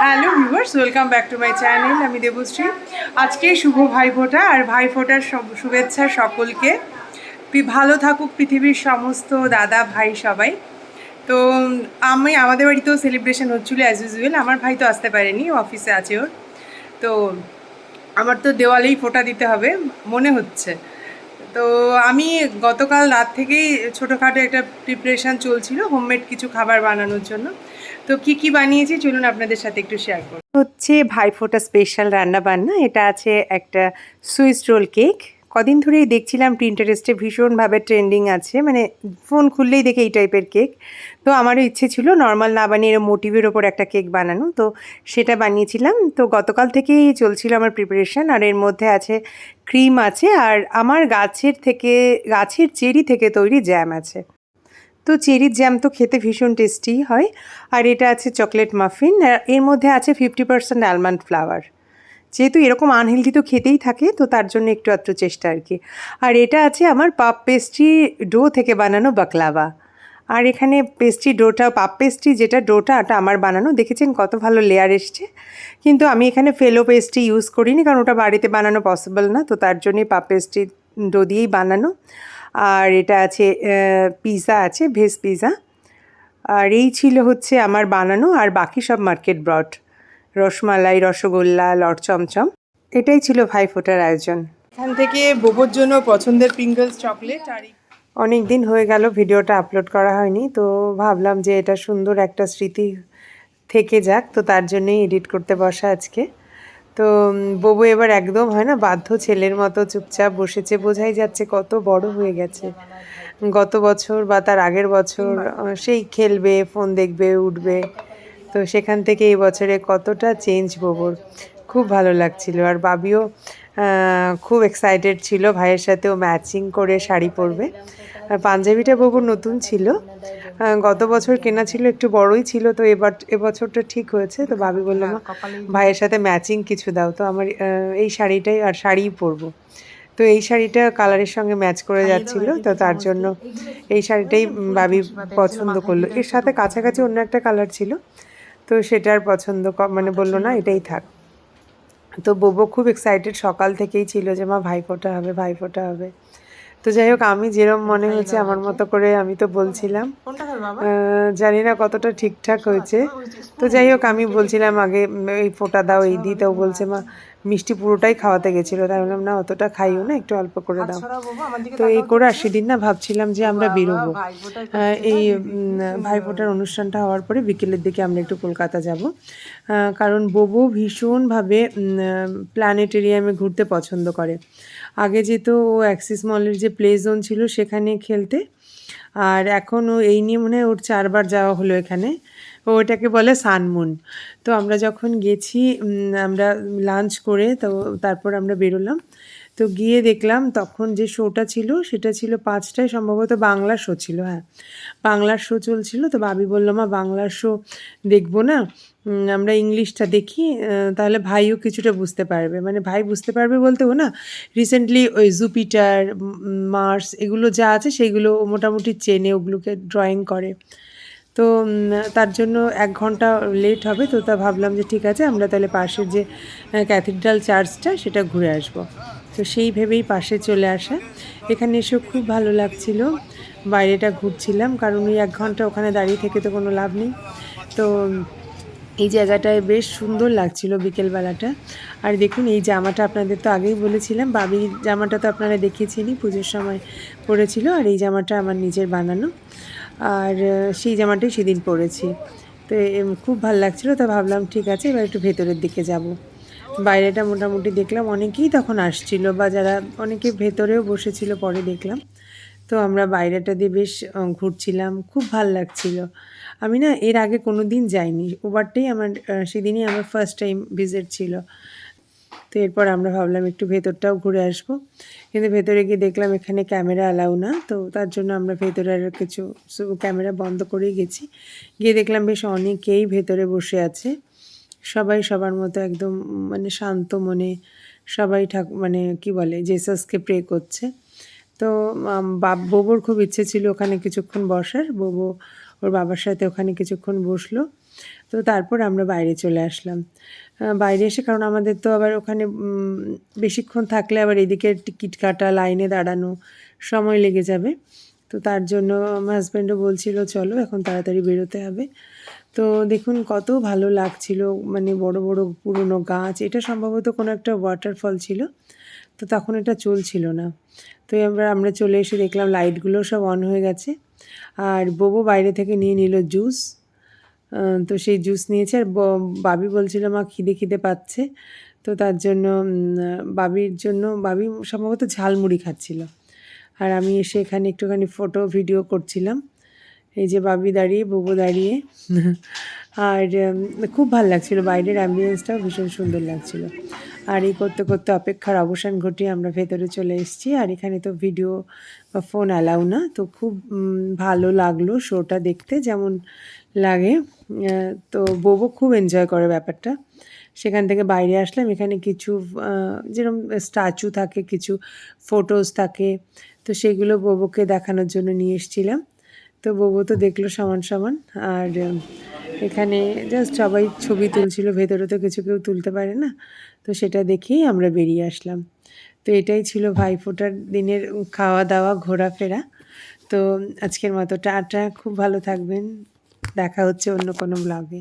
Hello viewers welcome back to my channel আমি দেবশ্রী। আজকে শুভ ভাইফোঁটা আর ভাইফোঁটার শুভেচ্ছা সকলকে। ভালো থাকুক পৃথিবীর সমস্ত দাদা, ভাই সবাই। তো, আমি, আমাদের বাড়িতেও সেলিব্রেশন হচ্ছিল অ্যাজ ইউজুয়াল আমার ভাই তো আসতে পারেনি অফিসে আছে ওর। তো, আমার তো দেওয়ালেই ফোঁটা দিতে হবে, মনে হচ্ছে। তো আমি গতকাল রাত থেকেই ছোটোখাটো একটা প্রিপারেশান চলছিল হোমমেড কিছু খাবার বানানোর জন্য। তো কি কি বানিয়েছি চলুন আপনাদের সাথে একটু শেয়ার করব হচ্ছে ভাইফোঁটা স্পেশাল রান্না বান্না এটা আছে একটা সুইস রোল কেক কদিন ধরেই দেখছিলাম প্রিন্টারেস্টে ভীষণভাবে ট্রেন্ডিং আছে মানে ফোন খুললেই দেখে এই টাইপের কেক তো আমারও ইচ্ছে ছিল নর্মাল না বানিয়ে মোটিভের ওপর একটা কেক বানানো, তো সেটা বানিয়েছিলাম। তো গতকাল থেকেই চলছিল আমার প্রিপারেশন আর এর মধ্যে আছে ক্রিম আছে, আর আমার গাছের থেকে, গাছের চেরি থেকে তৈরি জ্যাম আছে। তো চেরির জ্যাম তো খেতে ভীষণ টেস্টি হয়, আর এটা আছে চকলেট মাফিন এর মধ্যে আছে ফিফটি পার্সেন্ট আলমন্ড ফ্লাওয়ার যেহেতু এরকম আনহেলদি তো খেতেই থাকে, তো তার জন্য একটু আধটু চেষ্টা আর কি। আর এটা আছে আমার পাপ পেস্ট্রি ডো থেকে বানানো বাকলাভা আর এখানে পেস্ট্রি ডোটা পাপ পেস্ট্রি যেটা ডোটা ওটা আমার বানানো। দেখেছেন কত ভালো লেয়ার এসছে। কিন্তু আমি এখানে ফেলো পেস্ট্রি ইউজ করিনি, কারণ ওটা বাড়িতে বানানো পসিবল না, তো তার জন্যই পাপ পেস্ট্রি ডো দিয়েই বানানো। আর এটা আছে পিৎজা আছে ভেজ পিৎজা আর এই ছিল হচ্ছে আমার বানানো, আর বাকি সব মার্কেট ব্রড রসমালাই রসগোল্লা লট চমচম। এটাই ছিল ভাইফোঁটার আয়োজন। এখান থেকে বোবোর জন্য পছন্দের পিঙ্গলস চকলেট আর অনেক দিন হয়ে গেল ভিডিওটা আপলোড করা হয়নি তো ভাবলাম যে এটা সুন্দর একটা স্মৃতি থেকে যাক তো তার জন্যই এডিট করতে বসা আজকে। তো বোবো এবার একদম হয় না বাধ্য ছেলের মতো চুপচাপ বসেছে বোঝাই যাচ্ছে কত বড় হয়ে গেছে। গত বছর বা তার আগের বছর সেই খেলবে ফোন দেখবে উঠবে। তো সেখান থেকে এই বছরে কতটা চেঞ্জ বোবোর? খুব ভালো লাগছিল। আর বাবিও খুব এক্সাইটেড ছিল। ভাইয়ের সাথেও ম্যাচিং করে শাড়ি পরবে। আর পাঞ্জাবিটা বাবুর নতুন ছিল। গত বছর কেনা ছিল একটু বড়ই ছিল তো এবার এবছরটা ঠিক হয়েছে। তো ভাবি বলল মা ভাইয়ের সাথে ম্যাচিং কিছু দাও। তো আমার এই শাড়িটাই আর শাড়িই পরবো। তো এই শাড়িটা কালারের সঙ্গে ম্যাচ করে যাচ্ছিল। তো তার জন্য এই শাড়িটাই বাবি পছন্দ করল। এর সাথে কাছাকাছি অন্য একটা কালার ছিল। তো সেটার পছন্দ মানে বলল না এটাই থাক। তো বোবো খুব এক্সাইটেড সকাল থেকেই ছিল যে মা ভাইফোঁটা হবে ভাইফোঁটা হবে। তো যাই হোক আমি যেরম মনে হয়েছে আমার মতো করে আমি তো বলছিলাম। জানি না কতটা ঠিকঠাক হয়েছে। তো যাই হোক আমি বলছিলাম আগে এই ফোটা দাও এই দিই তো বলছে মা। মিষ্টি পুরোটাই খাওয়াতে গেছিল তাই বললাম না অতটা খাইও না একটু অল্প করে দাও। তো এই করে আর সেদিন না ভাবছিলাম যে আমরা বেরোবো। এই ভাইফোঁটার অনুষ্ঠানটা হওয়ার পরে বিকেলের দিকে আমরা একটু কলকাতা যাব। কারণ বোবো ভীষণভাবে প্ল্যানেটেরিয়ামে ঘুরতে পছন্দ করে। আগে যেত ও অ্যাক্সিস মলের যে প্লে জোন ছিল সেখানে খেলতে আর এখন ও এই নিয়ে মনে হয় ওর চারবার যাওয়া হলো এখানে। ওটাকে বলে সানমুন তো আমরা যখন গেছি আমরা লাঞ্চ করে তো তারপর আমরা বেরোলাম। তো গিয়ে দেখলাম তখন যে শোটা ছিল, সেটা ছিল পাঁচটায়, সম্ভবত বাংলার শো ছিল হ্যাঁ। বাংলার শো চলছিল, তো বাবি বলল, মা, বাংলার শো দেখব না আমরা ইংলিশটা দেখি তাহলে ভাইও কিছুটা বুঝতে পারবে। মানে ভাই বুঝতে পারবে বলতে ও না রিসেন্টলি ওই জুপিটার মার্স এগুলো যা আছে সেইগুলো ও মোটামুটি চেনে, ওগুলোকে ড্রয়িং করে। তো তার জন্য এক ঘণ্টা লেট হবে, তো তা ভাবলাম যে ঠিক আছে, আমরা তাহলে পাশের যে ক্যাথিড্রাল চার্চটা সেটা ঘুরে আসব। তো সেই ভেবেই পাশে চলে আসা। এখানে এসেও খুব ভালো লাগছিল। বাইরেটা ঘুরছিলাম, কারণ ওই এক ঘণ্টা ওখানে দাঁড়িয়ে থেকে তো কোনো লাভ নেই। তো এই জায়গাটায় বেশ সুন্দর লাগছিল বিকেলবেলাটা। আর দেখুন, এই জামাটা আপনাদের তো আগেই বলেছিলাম বাবির জামাটা তো আপনারা দেখিয়েছেনই, পুজোর সময় পরেছিল, আর এই জামাটা আমার নিজের বানানো। আর সেই জামাটাই সেদিন পরেছি। তো খুব ভালো লাগছিল, তো ভাবলাম ঠিক আছে, এবার একটু ভেতরের দিকে যাব। বাইরেটা মোটামুটি দেখলাম। অনেকেই তখন আসছিল বা যারা অনেকে ভেতরেও বসেছিল পরে দেখলাম। তো আমরা বাইরেটা দিয়ে বেশ ঘুরছিলাম। খুব ভালো লাগছিল। আমি না এর আগে কোনো দিন যাইনি। ওবারটাই আমার সেদিনই আমার ফার্স্ট টাইম ভিজিট ছিল। তো এরপর আমরা ভাবলাম একটু ভেতরটাও ঘুরে আসব। কিন্তু ভেতরে গিয়ে দেখলাম এখানে ক্যামেরা অ্যালাউ না। তো তার জন্য আমরা ভেতরে আর কিছু ক্যামেরা বন্ধ করেই গেছি। গিয়ে দেখলাম বেশ অনেকেই ভেতরে বসে আছে। সবাই সবার মতো একদম মানে শান্ত মনে সবাই ঠাকুর মানে কি বলে, জেসাসকে প্রে করছে। তো বাব, বোবোর খুব ইচ্ছে ছিল ওখানে কিছুক্ষণ বসার। বোবো ওর বাবার সাথে ওখানে কিছুক্ষণ বসল। তো তারপর আমরা বাইরে চলে আসলাম। বাইরে এসে, কারণ আমাদের তো আবার ওখানে বেশিক্ষণ থাকলে আবার এদিকে টিকিট কাটা, লাইনে দাঁড়ানো সময় লেগে যাবে। তো তার জন্য আমার হাজব্যান্ডও বলছিল, চলো, এখন তাড়াতাড়ি বেরোতে হবে। তো দেখুন, কত ভালো লাগছিল মানে বড় বড় পুরনো গাছ। এটা সম্ভবত কোনো একটা ওয়াটারফল ছিল, তো তখন এটা চলছিল না। তো এবার আমরা চলে এসে দেখলাম লাইটগুলো সব অন হয়ে গেছে, আর বোবো বাইরে থেকে নিয়ে নিল জুস তো সেই জুস নিয়েছে, আর বাবি বলছিল, মা, খিদে খিদে পাচ্ছে। তো তার জন্য বাবির জন্য, বাবি সম্ভবত ঝালমুড়ি খাচ্ছিল। আর আমি এসে এখানে একটুখানি ফটো ভিডিও করছিলাম। এই যে বাবি দাঁড়িয়ে, বুবু দাঁড়িয়ে। আর খুব ভালো লাগছিল। বাইরের অ্যাম্বিয়েন্সটাও ভীষণ সুন্দর লাগছিল। আর এই করতে করতে অপেক্ষার অবসান ঘটিয়ে আমরা ভেতরে চলে এসেছি। আর এখানে তো ভিডিও বা ফোন অ্যালাউ না। তো খুব ভালো লাগল শোটা দেখতে, যেমন লাগে। তো বউও খুব এনজয় করে ব্যাপারটা। সেখান থেকে বাইরে আসলাম। এখানে কিছু যেরকম স্ট্যাচু থাকে, কিছু ফটোজ থাকে। তো সেগুলো বোবোকে দেখানোর জন্য নিয়ে এসেছিলাম। তো বউ তো দেখল সমান সমান। আর এখানে জাস্ট সবাই ছবি তুলছিল, ভেতরে তো কিছু কেউ তুলতে পারে না। তো সেটা দেখেই আমরা বেরিয়ে আসলাম। তো এটাই ছিল ভাইফোঁটার দিনের খাওয়া দাওয়া ঘোরাফেরা। তো আজকের মতো টাটা, খুব ভালো থাকবেন। দেখা হচ্ছে অন্য কোনো ব্লগে